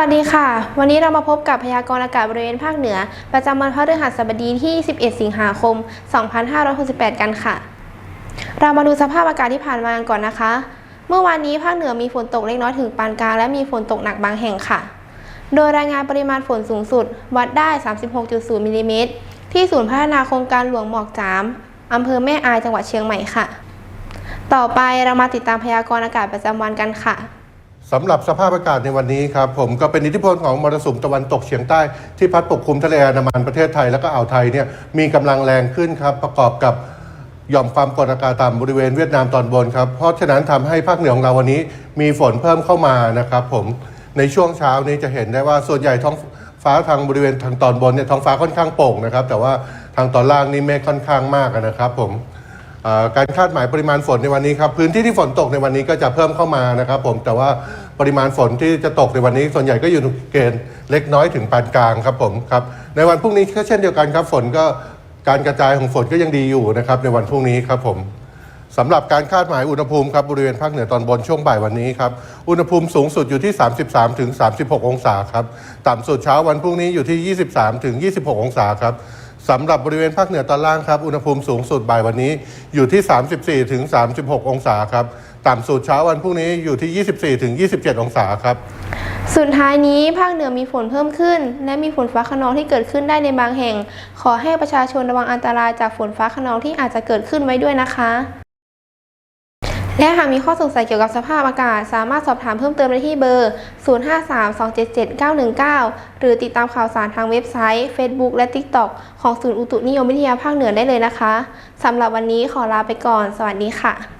วัสดีค่ะ วันนี้เรามาพบกับพยากรณ์อากาศบริเวณภาคเหนือ ประจำวันพฤหัสบดีที่ 11 สิงหาคม 2568 กันค่ะ เรามาดูสภาพอากาศที่ผ่านมากันก่อนนะคะ เมื่อวานนี้ภาคเหนือมีฝนตกเล็กน้อยถึงปานกลางและมีฝนตกหนักบางแห่งค่ะ โดยรายงานปริมาณฝนสูงสุด วัดได้ 36.0 มิลลิเมตรที่ศูนย์พัฒนาโครงการหลวงหมอกจามอำเภอแม่อายจังหวัดเชียงใหม่ค่ะ ต่อไปเรามาติดตามพยากรณ์อากาศประจำวันกันค่ะ สำหรับสภาพอากาศในวันนี้ครับผมก็เป็นอิทธิพลของมรสุมตะวันตกเฉียงใต้ที่พัดปกคลุมทะเลอันดามันประเทศไทยและก็อ่าวไทยเนี่ยมีกำลังแรงขึ้นครับประกอบกับหย่อมความกดอากาศต่ำบริเวณเวียดนามตอนบนครับเพราะฉะนั้นทำให้ภาคเหนือของเราวันนี้มีฝนเพิ่มเข้ามานะครับผมในช่วงเช้านี้จะเห็นได้ว่าส่วนใหญ่ท้องฟ้าทางบริเวณทางตอนบนเนี่ยท้องฟ้าค่อนข้างโปร่งนะครับแต่ว่าทางตอนล่างนี่เมฆค่อนข้างมากนะครับผมการคาดหมายปริมาณฝนในวันนี้ครับพื้นที่ที่ฝนตกในวันนี้ก็จะเพิ่มเข้ามานะครับผมแต่ว่า ปริมาณฝนที่จะตกในวันนี้ส่วนใหญ่ก็อยู่ในเกณฑ์เล็กน้อยถึงปานกลางครับผมครับในวันพรุ่งนี้ก็เช่นเดียวกันครับฝนก็การกระจายของฝนก็ยังดีอยู่นะครับในวันพรุ่งนี้ครับผมสำหรับการคาดหมายอุณหภูมิครับบริเวณภาคเหนือตอนบนช่วงบ่ายวันนี้ครับอุณหภูมิสูงสุดอยู่ที่ 33ถึง36 องศาครับต่ำสุดเช้าวันพรุ่งนี้อยู่ที่ 23ถึง26 องศาครับสำหรับบริเวณภาคเหนือตอนล่างครับอุณหภูมิสูงสุดบ่ายวันนี้อยู่ที่ 34ถึง36 องศาครับ ต่ำสุดเช้าวันพรุ่งนี้อยู่ที่ 24ถึง27 องศาครับ สุดท้ายนี้ภาคเหนือมีฝนเพิ่มขึ้น และมีฝนฟ้าขนองที่เกิดขึ้นได้ในบางแห่ง ขอให้ประชาชนระวังอันตรายจากฝนฟ้าขนองที่อาจจะเกิดขึ้นไว้ด้วยนะคะ และหากมีข้อสงสัยเกี่ยวกับสภาพอากาศ สามารถสอบถามเพิ่มเติมได้ที่เบอร์ 053277919 หรือติดตามข่าวสารทางเว็บไซต์ Facebook และ TikTok ของศูนย์อุตุนิยมวิทยาภาคเหนือได้เลยนะคะสำหรับวันนี้ขอลาไปก่อน สวัสดีค่ะ